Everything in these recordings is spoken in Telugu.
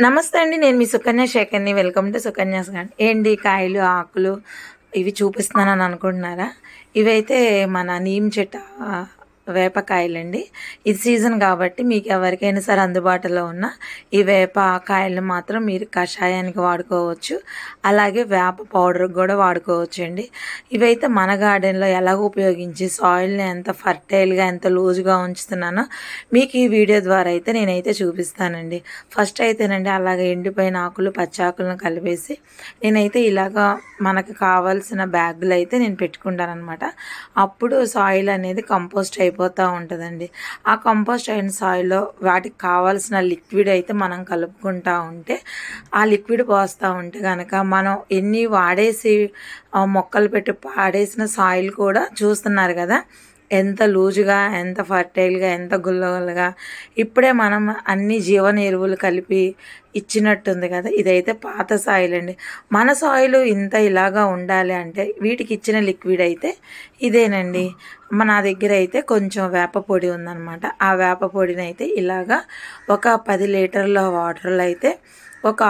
నమస్తే అండి నేను మీ సుకన్య శేఖర్ని. వెల్కమ్ టు సుకన్యాస్ గార్డ్ ఏంటి కాయలు ఆకులు ఇవి చూపిస్తున్నానని అనుకుంటున్నారా? ఇవైతే మన నీమ్ చెట్ట వేపకాయలండి. ఇది సీజన్ కాబట్టి మీకు ఎవరికైనా సరే అందుబాటులో ఉన్న ఈ వేప కాయలను మాత్రం మీరు కషాయానికి వాడుకోవచ్చు. అలాగే వేప పౌడర్ కూడా వాడుకోవచ్చు అండి ఇవైతే మన గార్డెన్లో ఎలా ఉపయోగించి సాయిల్ని ఎంత ఫర్టైల్గా ఎంత లూజ్గా ఉంచుతున్నానో మీకు ఈ వీడియో ద్వారా అయితే నేనైతే చూపిస్తానండి. ఫస్ట్ అయితేనండి అలాగే ఎండిపోయిన ఆకులు పచ్చాకులను కలిపేసి నేనైతే ఇలాగా మనకు కావాల్సిన బ్యాగులు అయితే నేను పెట్టుకుంటాను అనమాట అప్పుడు సాయిల్ అనేది కంపోస్ట్ అయిపోతూ ఉంటుందండి. ఆ కంపోస్ట్ అయిన సాయిల్లో వాటికి కావాల్సిన లిక్విడ్ అయితే మనం కలుపుకుంటూ ఉంటే ఆ లిక్విడ్ పోస్తూ ఉంటే కనుక మనం ఎన్ని వాడేసి మొక్కలు పెట్టి పాడేసిన సాయిల్ కూడా చూస్తున్నారు కదా. ఎంత లూజుగా ఎంత ఫర్టైల్గా ఎంత గుల్లగుల్లగా. ఇప్పుడే మనం అన్ని జీవన ఎరువులు కలిపి ఇచ్చినట్టుంది కదా. ఇదైతే పాత సాయిల్ అండి మన సాయిల్ ఇంత ఇలాగా ఉండాలి అంటే వీటికి ఇచ్చిన లిక్విడ్ అయితే ఇదేనండి. మన దగ్గర అయితే కొంచెం వేప పొడి ఉందన్నమాట. ఆ వేప పొడిని అయితే ఇలాగా ఒక పది లీటర్ల వాటర్లో అయితే ఒక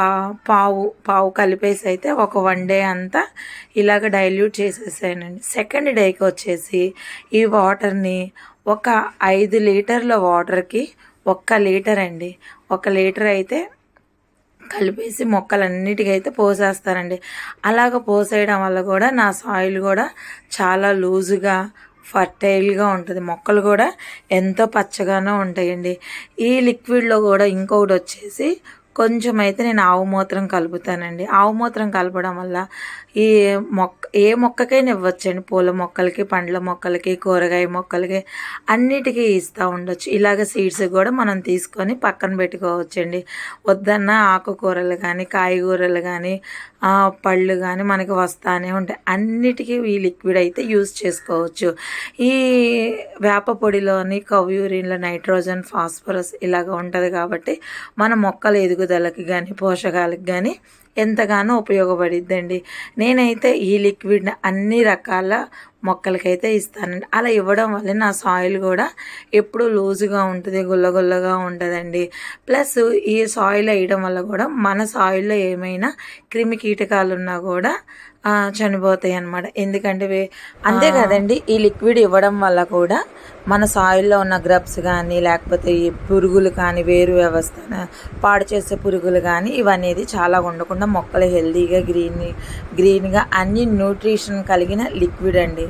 పావు పావు కలిపేసి అయితే ఒక వన్ డే అంతా ఇలాగ డైల్యూట్ చేసేసానండి సెకండ్ డేకి వచ్చేసి ఈ వాటర్ని ఒక ఐదు లీటర్ల వాటర్కి ఒక్క లీటర్ అండి ఒక లీటర్ అయితే కలిపేసి మొక్కలన్నిటికైతే పోసేస్తారండి. అలాగ పోసేయడం వల్ల కూడా నా సాయిల్ కూడా చాలా లూజుగా ఫర్టైల్గా ఉంటుంది. మొక్కలు కూడా ఎంతో పచ్చగానే ఉంటాయండి. ఈ లిక్విడ్లో కూడా ఇంకొకటి వచ్చేసి కొంచెం అయితే నేను ఆవు మూత్రం కలుపుతానండి. ఆవు మూత్రం కలపడం వల్ల ఈ మొక్క ఏ మొక్కకైనా ఇవ్వచ్చండి. పూల మొక్కలకి పండ్ల మొక్కలకి కూరగాయ మొక్కలకి అన్నిటికీ ఇస్తూ ఉండొచ్చు. ఇలాగ సీడ్స్ కూడా మనం తీసుకొని పక్కన పెట్టుకోవచ్చండి. వద్దన్న ఆకుకూరలు కానీ కాయగూరలు కానీ పళ్ళు కానీ మనకి వస్తానే ఉంటాయి. అన్నిటికీ ఈ లిక్విడ్ అయితే యూజ్ చేసుకోవచ్చు. ఈ వేప పొడిలోని కవ్యూరిన్లో నైట్రోజన్ ఫాస్ఫరస్ ఇలాగ ఉంటుంది కాబట్టి మన మొక్కల ఎదుగుదలకి కానీ పోషకాలకు కానీ ఎంతగానో ఉపయోగపడిద్దండి. నేనైతే ఈ లిక్విడ్ని అన్ని రకాల మొక్కలకైతే ఇస్తానండి. అలా ఇవ్వడం వల్ల నా సాయిల్ కూడా ఎప్పుడు లూజుగా ఉంటుంది గుల్లగుల్లగా ఉంటుందండి. ప్లస్ ఈ సాయిల్ వేయడం వల్ల కూడా మన సాయిల్లో ఏమైనా క్రిమి కీటకాలు ఉన్నా కూడా చనిపోతాయి అన్నమాట ఎందుకంటే అంతే కదండి ఈ లిక్విడ్ ఇవ్వడం వల్ల కూడా మన సాయిల్లో ఉన్న గ్రబ్స్ కానీ లేకపోతే ఈ పురుగులు కానీ వేరు వ్యవస్థ పాడు చేసే పురుగులు కానీ ఇవనేది చాలా ఉండకుండా మొక్కలు హెల్తీగా గ్రీన్ గ్రీన్గా అన్ని న్యూట్రిషన్ కలిగిన లిక్విడ్ అండి.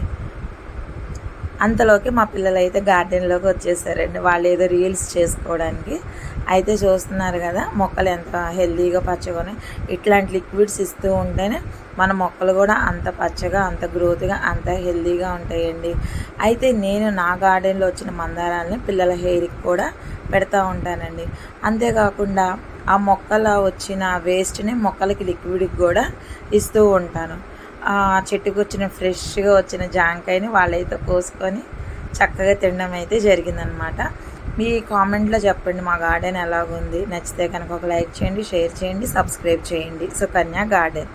అంతలోకి మా పిల్లలు అయితే గార్డెన్లోకి వచ్చేసారండి. వాళ్ళు ఏదో రీల్స్ చేసుకోవడానికి. అయితే చూస్తున్నారు కదా మొక్కలు ఎంత హెల్తీగా పచ్చగా ఇట్లాంటి లిక్విడ్స్ ఇస్తూ ఉంటేనే మన మొక్కలు కూడా అంత పచ్చగా అంత గ్రోత్గా అంత హెల్తీగా ఉంటాయండి. అయితే నేను నా గార్డెన్లో వచ్చిన మందారాలని పిల్లల హెయిర్కి కూడా పెడతా ఉంటానండి. అంతేకాకుండా ఆ మొక్కల వచ్చిన వేస్ట్ని మొక్కలకి లిక్విడ్కి కూడా ఇస్తూ ఉంటాను. చెట్టుకు వచ్చిన ఫ్రెష్గా వచ్చిన జాంకాయని వాళ్ళైతే కోసుకొని చక్కగా తినడం అయితే జరిగిందనమాట. మీ కామెంట్లో చెప్పండి మా గార్డెన్ ఎలాగుంది? నచ్చితే కనుక ఒక లైక్ చేయండి షేర్ చేయండి సబ్స్క్రైబ్ చేయండి. సుకన్య గార్డెన్.